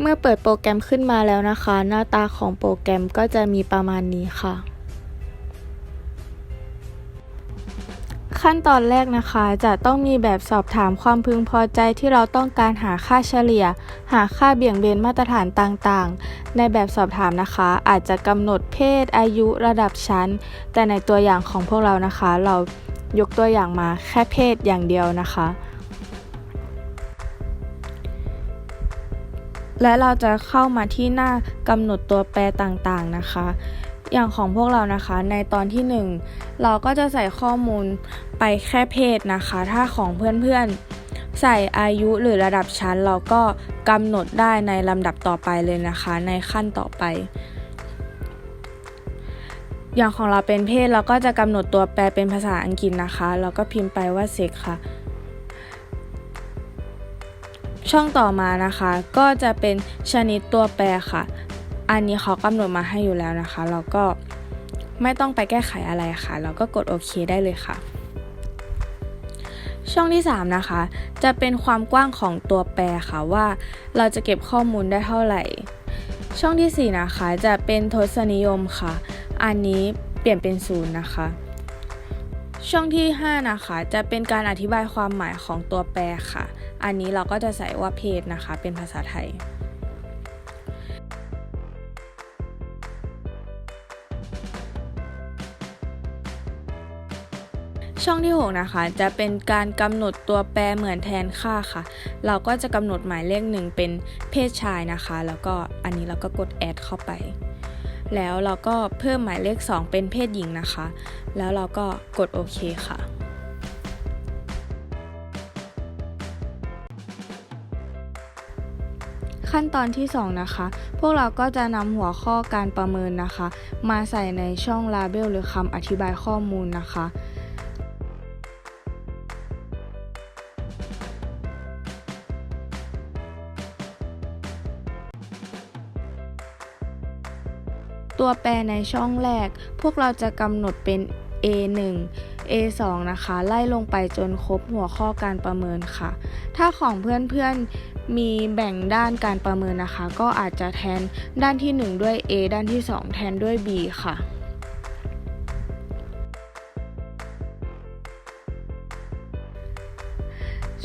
เมื่อเปิดโปรแกรมขึ้นมาแล้วนะคะ หน้าตาของโปรแกรมก็จะมีประมาณนี้ค่ะ ขั้นตอนแรกนะคะ จะต้องมีแบบสอบถามความพึงพอใจที่เราต้องการหาค่าเฉลี่ย หาค่าเบี่ยงเบนมาตรฐานต่างๆ ในแบบสอบถามนะคะ อาจจะกำหนดเพศ อายุระดับชั้น แต่ในตัวอย่างของพวกเรานะคะ เรายกตัวอย่างมาแค่เพศอย่างเดียวนะคะ และเราจะเข้ามาที่หน้ากำหนดตัวแปรต่างๆนะคะ อย่างของพวกเรานะคะในตอนที่ 1 เราก็จะใส่ข้อมูลไปแค่เพศนะคะ ถ้าของเพื่อนๆ ใส่อายุหรือระดับชั้น เราก็กำหนดได้ในลำดับต่อไปเลยนะคะ ในขั้นต่อไป อย่างของเราเป็นเพศเราก็จะกำหนดตัวแปรเป็นภาษาอังกฤษนะคะ เราก็พิมพ์ไปว่าเซ็กค่ะ ช่องต่อมานะคะ ก็จะเป็นชนิดตัวแปรค่ะ อันนี้เขากำหนดมาให้อยู่แล้วนะคะ เราก็ไม่ต้องไปแก้ไขอะไรค่ะ เราก็กดโอเคได้เลยค่ะ ช่องที่ 3 นะคะ จะเป็นความกว้างของตัวแปรค่ะว่าเราจะเก็บข้อมูลได้เท่าไหร่ ช่องที่ 4 นะคะ จะเป็นทศนิยมค่ะ อันนี้เปลี่ยนเป็นศูนย์นะคะ ช่องที่ 5 นะคะ จะเป็นการอธิบายความหมายของตัวแปรค่ะ อันนี้เราก็จะใส่ว่าเพศนะคะ เป็นภาษาไทย ช่องที่ 6 นะคะ จะเป็นการกำหนดตัวแปรเหมือนแทนค่าค่ะ เราก็จะกำหนดหมายเลขหนึ่งเป็นเพศชายนะคะ แล้วก็อันนี้เราก็กดแอดเข้าไป แล้วเราก็เพิ่มหมายเลข 2 เป็นเพศหญิงนะคะ แล้วเราก็กดโอเคค่ะขั้นตอนที่ 2 นะคะ พวกเราก็จะนำหัวข้อการประเมินนะคะ มาใส่ในช่อง Label หรือคำอธิบายข้อมูลนะคะ ตัวแปรในช่องแรก พวกเราจะกำหนดเป็น A1 A2 นะคะ ไล่ลงไปจนครบหัวข้อการประเมินค่ะ ถ้าของเพื่อนๆมีแบ่งด้านการประเมินนะคะ ก็อาจจะแทนด้านที่ 1 ด้วย A ด้านที่ 2 แทนด้วย B ค่ะ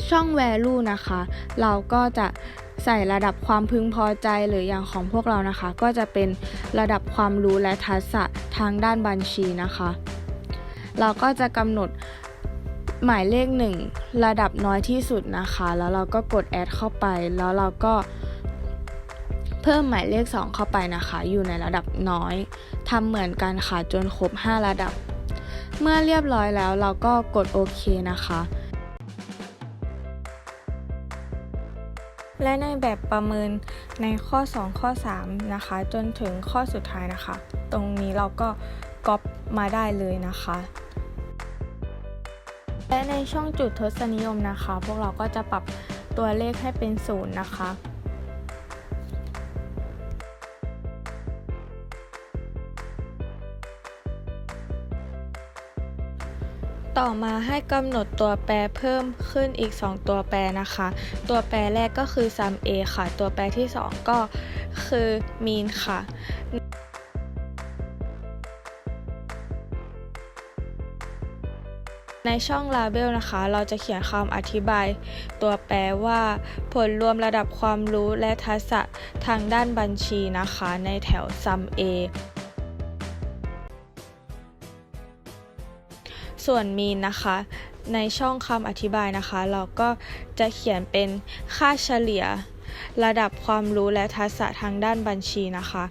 ช่อง value นะคะ เราก็จะ ใส่ระดับความพึงพอใจหรืออย่างของพวกเรานะคะ ก็จะเป็นระดับความรู้และทักษะทางด้านบัญชีนะคะ เราก็จะกำหนดหมายเลขหนึ่งระดับน้อยที่สุดนะคะ แล้วเราก็กดแอดเข้าไป แล้วเราก็เพิ่มหมายเลข 2 เข้าไปนะคะ อยู่ในระดับน้อยทำเหมือนกันค่ะจนครบ 5 ระดับ เมื่อเรียบร้อยแล้วเราก็กดโอเคนะคะ และในแบบประเมินในข้อ 2 ข้อ 3 นะคะ จนถึงข้อสุดท้ายนะคะ ตรงนี้เราก็ก๊อปมาได้เลยนะคะ และในช่องจุดทศนิยมนะคะ พวกเราก็จะปรับตัวเลขให้เป็นศูนย์นะคะ ต่อมาให้กำหนดตัวแปรเพิ่มขึ้นอีก 2 ตัวแปรนะคะ ตัวแปรแรกก็คือ sum a ค่ะ ตัวแปรที่ 2 ก็คือ mean ค่ะในช่อง label นะคะ เราจะเขียนคำอธิบาย ตัวแปรว่า ผลรวมระดับความรู้และทักษะทางด้านบัญชีนะคะ ในแถว sum a ส่วนมีนนะคะ ในช่องคำอธิบายนะคะ เราก็จะเขียนเป็นค่าเฉลี่ย ระดับความรู้และทักษะทางด้านบัญชีนะคะ